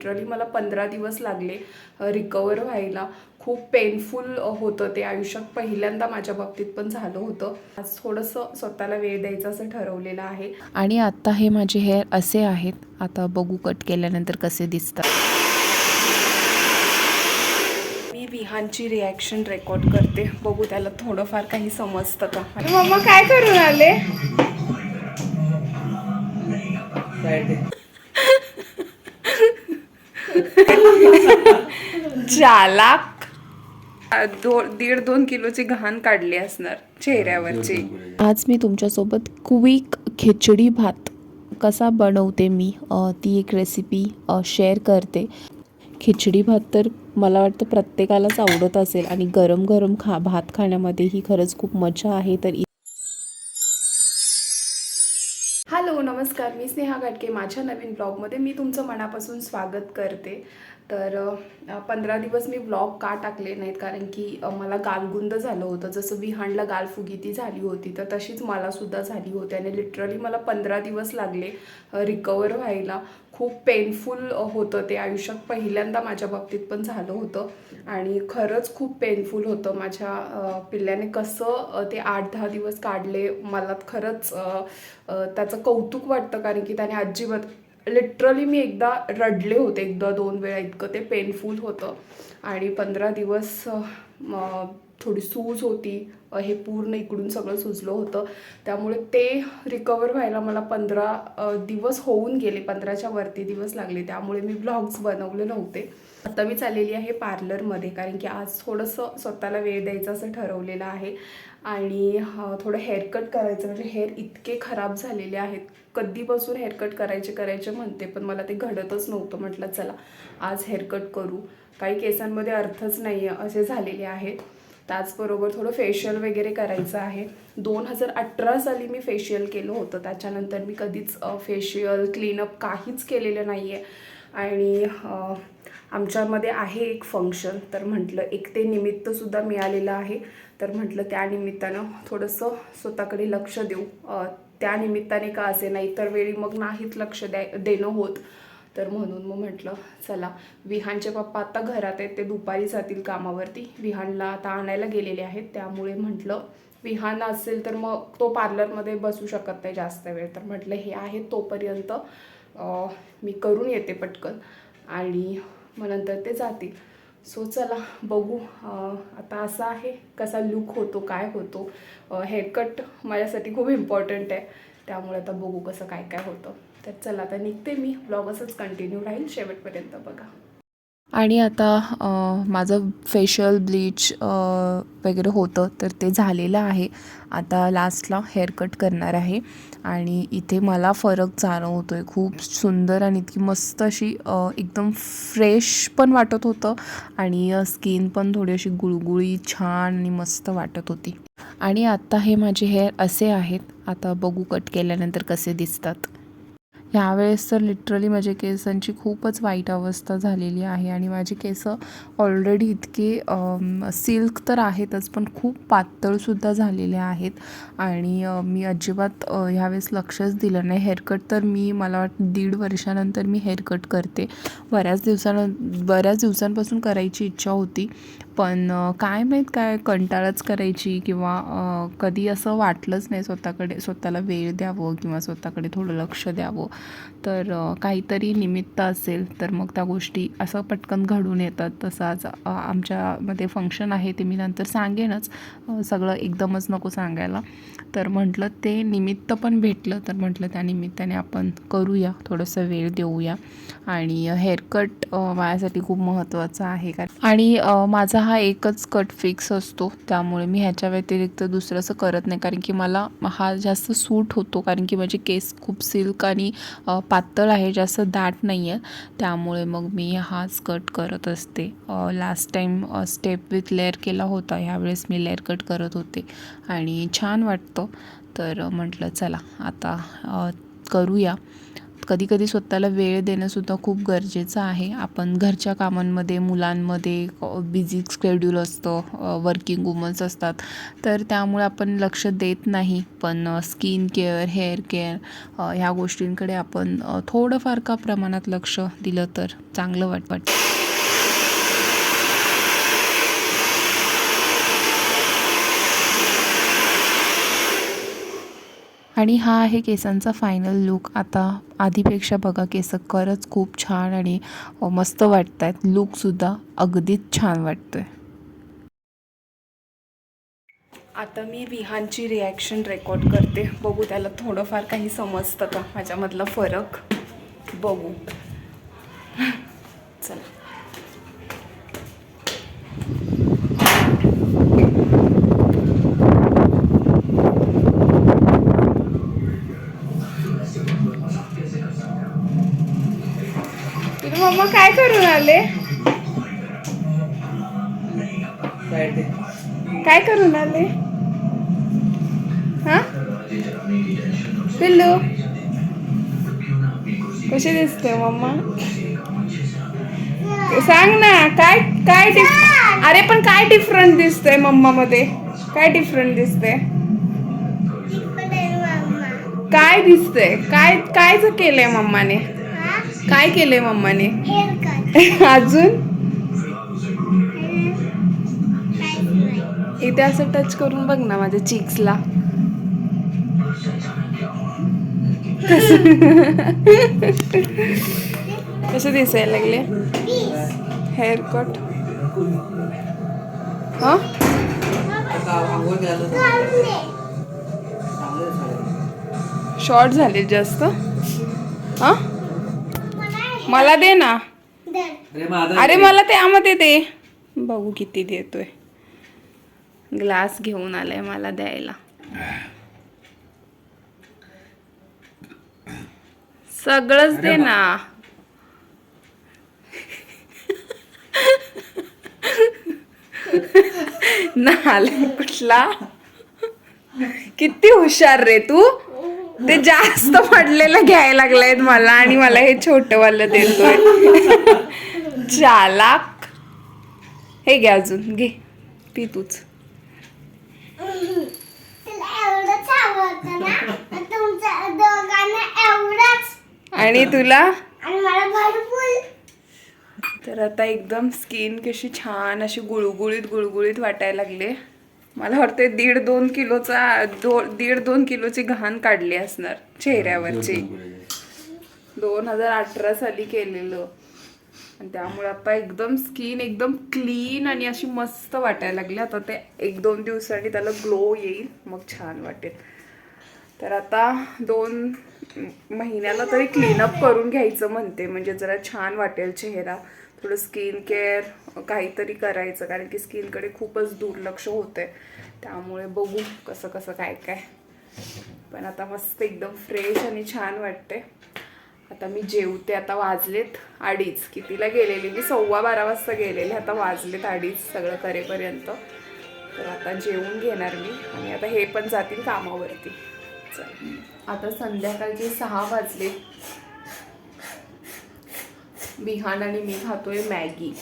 Literally मला पंधरा दिवस लागले रिकवर व्हायला. खूप पेनफुल होतं ते आयुष्यात. पहिल्यांदा माझ्या बाबतीत पण झालं होतं. आज थोडंसं स्वतःला वेळ द्यायचं असं ठरवलेलं आहे. आणि आत्ता हे माझे हेअर असे आहेत. आता बघू कट केल्यानंतर कसे दिसतात. मी विहानची रिॲक्शन रेकॉर्ड करते. बघू त्याला थोडंफार काही समजतं का? मम्मा काय करून आले? चालाक दो दीड दोन किलोची घाण काढली असणार चेहऱ्यावरची. आज मी तुमच्यासोबत क्विक खिचडी भात कसा बनवते मी ती एक रेसिपी शेअर करते. खिचडी भात तर मला वाटतं प्रत्येकालाच आवडत असेल आणि गरम गरम खा भात खाण्यामध्ये ही खरंच खूप मजा आहे तर हॅलो नमस्कार. मी स्नेहा घाटके माझ्या नवीन ब्लॉगमध्ये मी तुमचं मनापासून स्वागत करते. तर पंधरा दिवस मी ब्लॉग का टाकले नाहीत? कारण की मला गालगुंद झालं होतं. जसं विहानला गालफुगीती झाली होती तर तशीच मलासुद्धा झाली होती. आणि लिटरली मला पंधरा दिवस लागले रिकवर व्हायला. खूप पेनफुल होतं ते आयुष्यात पहिल्यांदा माझ्या बाबतीत पण झालं होतं. आणि खरंच खूप पेनफुल होतं माझ्या पिल्ल्याने कसं ते आठ दहा दिवस काढले. मला खरंच त्याचं कौतुक वाटतं. कारण की त्याने अजिबात लिटरली मी एकदा रडले होते एकदा दोन वेळा इतकं ते पेनफुल होतं. आणि पंधरा दिवस थोडी सूज होती. हे पूर्ण इकडून सगळं सुजलं होतं. त्यामुळे ते रिकवर व्हायला मला पंधरा दिवस होऊन गेले. पंधराच्या वरती दिवस लागले. त्यामुळे मी ब्लॉग्स बनवले नव्हते. आता मी चाललेली आहे पार्लरमध्ये. कारण की आज थोडंसं स्वतःला वेळ द्यायचं असं ठरवलेलं आहे. आणि थोडं हेअरकट करायचं. म्हणजे हेअर इतके खराब झालेले आहेत. कधीपासून हेअरकट करायचे करायचे म्हणते. पण मला ते घडतच नव्हतं. म्हटलं चला आज हेअरकट करू. काही केसांमध्ये अर्थच नाही आहे असे झालेले आहेत. त्याचबरोबर थोडं फेशियल वगैरे करायचं आहे. दोन हजार अठरा साली मी फेशियल केलं होतं. त्याच्यानंतर मी कधीच फेशियल क्लीनअप काहीच केलेलं नाही आहे आणि आमच्यामध्ये आहे एक फंक्शन तर म्हटलं एक ते निमित्तसुद्धा मिळालेलं आहे. तर म्हटलं त्या निमित्तानं थोडंसं स्वतःकडे लक्ष देऊ. त्यानिमित्ताने त्या निमित्ताने का असे नाही? तर वेळी मग नाहीच लक्ष द्याय देणं होत. तर म्हणून मग म्हटलं चला विहानचे पप्पा आता घरात आहेत ते दुपारी जातील कामावरती. विहानला आता आणायला गेलेले आहेत त्यामुळे म्हटलं विहान असेल तर मग तो पार्लरमध्ये बसू शकत नाही जास्त वेळ. तर म्हटलं हे आहे तोपर्यंत मी करून येते पटकन. आणि मग नंतर ते जातील. सो चला बघू आता असं आहे कसा लुक होतो काय होतो. हेअरकट माझ्यासाठी खूप इम्पॉर्टंट आहे. त्यामुळे आता बघू कसं काय काय होतं. तर चला आता निघते मी. ब्लॉग असंच कंटिन्यू राहील. शेवटपर्यंत बघा. आणि आता माझं फेशियल ब्लीच वगैरे होतं तर ते झालेलं आहे. आता लास्टला हेअरकट करणार आहे. आणि इथे मला फरक जाणवतो आहे खूप सुंदर आणि इतकी मस्त अशी एकदम फ्रेश पण वाटत होतं. आणि स्किन पण थोडी अशी गुळगुळी छान आणि मस्त वाटत होती. आणि आत्ता हे माझे हेअर असे आहेत. आता बघू कट केल्यानंतर कसे दिसतात. ह्यावेळेस तर लिटरली माझ्या केसांची खूपच वाईट अवस्था झालेली आहे आणि माझे केस ऑलरेडी इतके सिल्क तर आहेतच पण खूप पातळसुद्धा झालेले आहेत. आणि मी अजिबात ह्यावेळेस लक्षच दिलं नाही. हेअरकट तर मी मला वाटतं दीड वर्षानंतर मी हेअरकट करते. बऱ्याच दिवसानं बऱ्याच दिवसांपासून करायची इच्छा होती. पण काय माहीत काय कंटाळाच करायची किंवा कधी असं वाटलंच नाही स्वतःकडे स्वतःला वेळ द्यावं किंवा स्वतःकडे थोडं लक्ष द्यावं. तर काहीतरी निमित्त असेल तर मग त्या गोष्टी असं पटकन घडून येतात. तसं आज आमच्यामध्ये फंक्शन आहे ते मी नंतर सांगेनच. सगळं एकदमच नको सांगायला. तर म्हटलं ते निमित्त पण भेटलं तर म्हटलं त्या निमित्ताने आपण करूया थोडंसं वेळ देऊया. आणि हेअरकट माझ्यासाठी खूप महत्त्वाचं आहे कारण आणि माझा हा हा एकच कट फिक्स असतो. त्यामुळे मी ह्याच्या व्यतिरिक्त दुसरं असं करत नाही. कारण की मला हा जास्त सूट होतो. कारण की माझे केस खूप सिल्क आणि पातळ आहे. जास्त दाट नाही आहे त्यामुळे मग मी हाच कट करत असते. Last time step with layer केला होता. ह्यावेळेस मी लेअर कट करत होते. आणि छान वाटतं. तर म्हटलं चला आता करूया. कधीकधी स्वतःला वेळ देणंसुद्धा खूप गरजेचं आहे. आपण घरच्या कामांमध्ये मुलांमध्ये बिझी स्केड्यूल असतं वर्किंग वुमन्स असतात. तर त्यामुळे आपण लक्ष देत नाही. पण स्किन केअर हेअर केअर ह्या गोष्टींकडे आपण थोडंफार का प्रमाणात लक्ष दिलं तर चांगलं वाट वाटतं. आणि हा आहे केसांचा फायनल लुक आता आधीपेक्षा बघा केस खरंच खूप छान आणि मस्त वाटत आहेत लुकसुद्धा अगदीच छान वाटतोय. आता मी विहानची रिॲक्शन रेकॉर्ड करते. बघू त्याला थोडंफार काही समजतं का? माझ्यामधला फरक. बघू. चला. मम्मा काय करून आले? काय करून आले? हा? पिल्लू? कशी दिसते मम्मा? सांग ना काय काय डिफ- अरे पण काय डिफरंट दिसतंय मम्मा मध्ये काय डिफरंट दिसतंय? काय दिसतंय? काय काय ज केलंय मम्माने? काय केलंय मम्माने? अजून? इथे असं टच करून बघ ना माझ्या चिक्सला कसे दिसायला लागले? हेअर कट हा शॉर्ट झाले जास्त. हा मला दे ना. अरे मला त्यामध्ये दे. बघू किती देतोय. ग्लास घेऊन आलाय मला द्यायला. सगळंच दे ना. नाले कुठला? किती हुशार रे तू. ते जास्त पडलेलं घ्यायला लागलायत मला आणि मला हे छोटंवालं देतोय. चालाक. हे घे अजून घे. पी तूच. आणि तुला? तर आता एकदम स्किन कशी छान अशी गुळगुळीत गुळगुळीत वाटायला लागले. मला वाटते दीड दोन किलोचा दो दीड दोन किलोची घाण काढली असणार चेहऱ्यावरची. दोन हजार अठरा साली केलेलं. आणि त्यामुळे आता एकदम स्किन एकदम क्लीन आणि अशी मस्त वाटायला लागली. आता ते एक दोन दिवसांनी त्याला ग्लो येईल मग छान वाटेल. तर आता दोन महिन्याला तरी क्लीनअप करून घ्यायचं म्हणते. म्हणजे जरा छान वाटेल चेहरा. थोडं स्किन केअर काहीतरी करायचं कारण की स्किनकडे खूपच दुर्लक्ष होते त्यामुळे बघू कसं कसं काय काय. पण आता मस्त एकदम फ्रेश आणि छान वाटते आता मी जेवते आता वाजलेत अडीच. कितीला गेलेली? मी सव्वा बारा वाजता गेलेले आता वाजलेत अडीच सगळं करेपर्यंत. तर आता जेवून घेणार मी आणि आता हे पण जातील कामावरती. चल. आता संध्याकाळचे सहा वाजले. बिहान आणि मी खातोय मॅगी.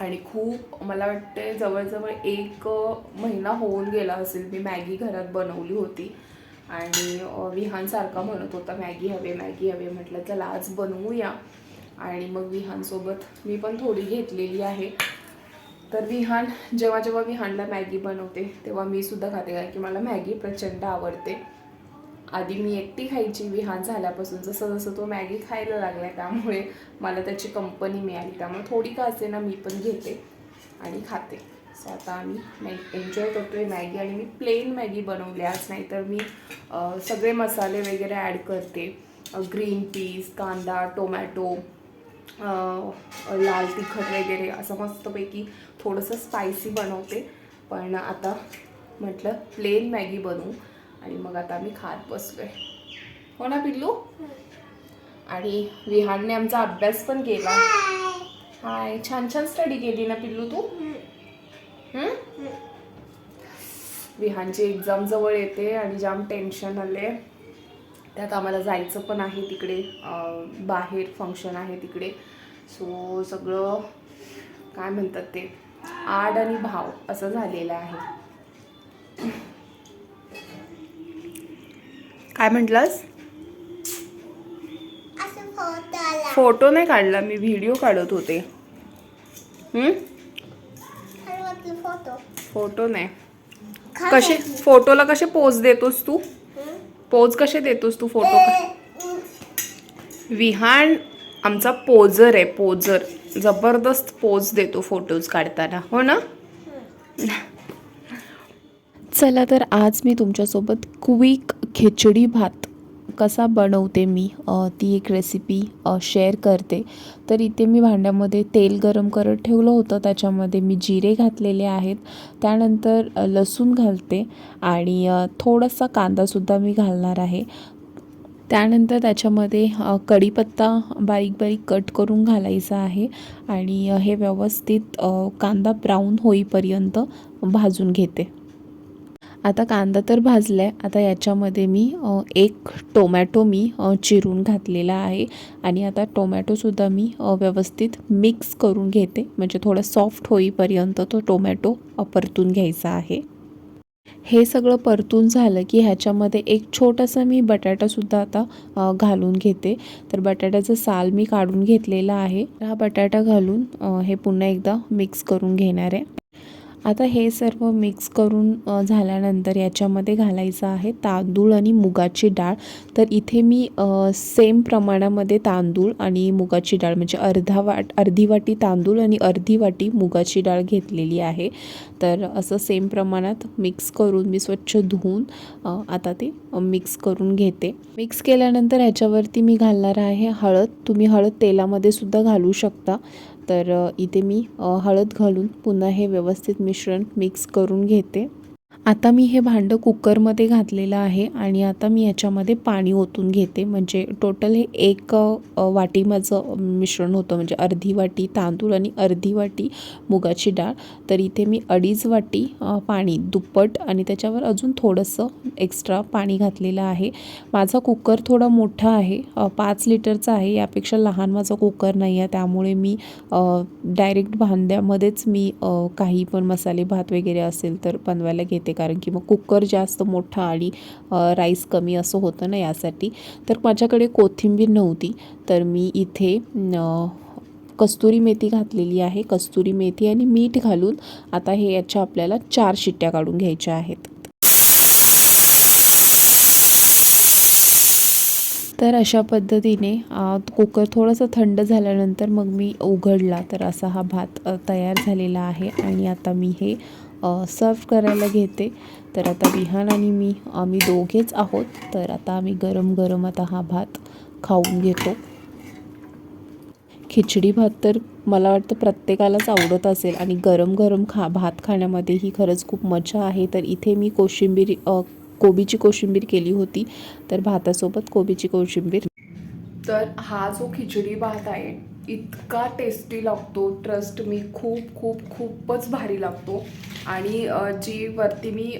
आणि खूप मला वाटते जवळजवळ एक महिना होऊन गेला असेल मी मॅगी घरात बनवली होती. आणि विहानसारखा म्हणत होता मॅगी हवे मॅगी हवे. म्हटलं चला आज बनवूया. आणि मग विहानसोबत मी पण थोडी घेतलेली आहे. तर विहान जेव्हा जेव्हा विहानला मॅगी बनवते तेव्हा मी सुद्धा खाते कारण की मला मॅगी प्रचंड आवडते. आधी मी एकटी खायची विहान झाल्यापासून जसं जसं तो मॅगी खायला लागला त्यामुळे मला त्याची कंपनी मिळाली. त्यामुळे थोडी का असे ना मी पण घेते आणि खाते. सो आता आम्ही मॅ एन्जॉय करतोय मॅगी आणि मी प्लेन मॅगी बनवली. आज नाहीतर मी सगळे मसाले वगैरे ॲड करते. ग्रीन पीस कांदा टोमॅटो लाल तिखट वगैरे असं मस्तपैकी थोडंसं स्पायसी बनवते. पण आता म्हटलं प्लेन मॅगी बनवू. आणि मग आता आम्ही खात बसलोय. हो ना पिल्लू? आणि विहानने आमचा अभ्यास पण केला. हाय छान छान स्टडी केली ना पिल्लू तू? विहानची एक्झाम जवळ येते आणि जाम टेन्शन आले त्यात आम्हाला जायचं पण आहे तिकडे. बाहेर फंक्शन आहे तिकडे. सो सगळं काय म्हणतात ते? आड आणि भाव असं झालेलं आहे. काय म्हटलंस? फोटो नाही काढला मी व्हिडिओ काढत होते. फोटो नाही. कसे फोटोला कसे पोज देतोस तू? पोज कसे देतोस तू फोटो विहान आमचा पोजर आहे पोजर जबरदस्त पोज देतो फोटोज काढताना. हो ना? चला तर आज मी तुमच्यासोबत क्विक खिचडी भात कसा बनवते मी ती एक रेसिपी शेअर करते. तर इथे मी भांड्यामध्ये तेल गरम करत ठेवलं होतं. त्याच्यामध्ये मी जिरे घातलेले आहेत. त्यानंतर लसूण घालते आणि थोडासा कांदासुद्धा मी घालणार आहे. त्यानंतर त्याच्यामध्ये कढीपत्ता बारीक बारीक कट करून घालायचा आहे आणि हे व्यवस्थित कांदा ब्राऊन होईपर्यंत भाजून घेते. आता कांदा तर भाजला आहे आता याच्यामध्ये मी एक टोमॅटो मी चिरून घातलेला आहे. आणि आता टोमॅटोसुद्धा मी व्यवस्थित मिक्स करून घेते. म्हणजे थोडं सॉफ्ट होईपर्यंत तो टोमॅटो परतून घ्यायचा आहे. हे सगळं परतून झालं की ह्याच्यामध्ये एक छोटासा मी बटाटासुद्धा आता घालून घेते. तर बटाट्याचं साल मी काढून घेतलेला आहे. हा बटाटा घालून हे पुन्हा एकदा मिक्स करून घेणार आहे. आता हे सर्व मिक्स करून झाल्यानंतर याच्यामध्ये घालायचं आहे तांदूळ आणि मुगाची डाळ. तर इथे मी सेम प्रमाणामध्ये तांदूळ आणि मुगाची डाळ म्हणजे अर्धा वाट अर्धी वाटी तांदूळ आणि अर्धी वाटी मुगाची डाळ घेतलेली आहे. तर असं सेम प्रमाणात मिक्स करून मी स्वच्छ धुवून आता ते मिक्स करून घेते. मिक्स केल्यानंतर ह्याच्यावरती मी घालणार आहे हळद. तुम्ही हळद तेलामध्ये सुद्धा घालू शकता. तर इथे मी हळद घालून पुन्हा हे व्यवस्थित मिश्रण मिक्स करून घेते. आता मी हे भांडं कुकरमध्ये घातलेलं आहे आणि आता मी याच्यामध्ये पाणी ओतून घेते. म्हणजे टोटल हे एक वाटी माझं मिश्रण होतं. म्हणजे अर्धी वाटी तांदूळ आणि अर्धी वाटी मुगाची डाळ. तर इथे मी अडीच वाटी पाणी दुप्पट आणि त्याच्यावर अजून थोडंसं एक्स्ट्रा पाणी घातलेलं आहे. माझा कुकर थोडा मोठा आहे. पाच लिटरचा आहे. यापेक्षा लहान माझा कुकर नाही आहे. त्यामुळे मी डायरेक्ट भांड्यामध्येच मी काही पण मसाले भात वगैरे असेल तर बनवायला घेते. कारण की मग कुकर जास्त मोठा आणि राईस कमी असं होतं ना यासाठी. तर माझ्याकडे कोथिंबीर नव्हती. तर मी इथे न, कस्तुरी मेथी घातलेली आहे. कस्तुरी मेथी आणि मीठ घालून आता हे याच्या आपल्याला चार शिट्ट्या काढून घ्यायच्या आहेत. तर अशा पद्धतीने कुकर थोडंसं थंड झाल्यानंतर मग मी उघडला. तर असा हा भात तयार झालेला आहे. आणि आता मी हे सर्व करायला घेते. तर आता विहान आणि मी आम्ही दोघेच आहोत. तर आता आम्ही गरम गरम आता हा भात खाऊन घेतो. खिचडी भात तर मला वाटतं प्रत्येकालाच आवडत असेल. आणि गरम गरम खा भात खाण्यामध्ये ही खरंच खूप मजा आहे. तर इथे मी कोशिंबीर कोबीची कोशिंबीर केली होती. तर भातासोबत कोबीची कोशिंबीर. तर हा जो खिचडी भात आहे इतका टेस्टी लागतो. ट्रस्ट मी खूप खूप खूपच भारी लागतो. आणि जी वरती मी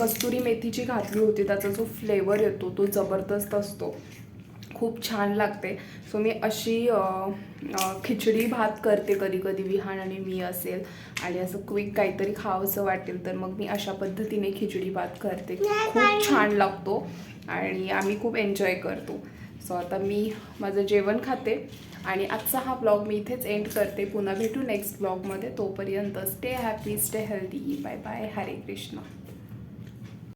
कस्तुरी मेथीची घातली होती त्याचा जो फ्लेवर येतो तो जबरदस्त असतो. खूप छान लागते. सो मी अशी खिचडी भात करते कधी कधी विहान आणि मी असेल. आणि असं क्विक काहीतरी खावंसं वाटेल तर मग मी अशा पद्धतीने खिचडी भात करते. खूप छान लागतो. आणि आम्ही खूप एन्जॉय करतो. सो आता मी माझं जेवण खाते आणि आजचा हा ब्लॉग मी इथेच एंड करते. पुन्हा भेटू नेक्स्ट ब्लॉगमध्ये तोपर्यंत stay happy stay healthy bye bye Hare Krishna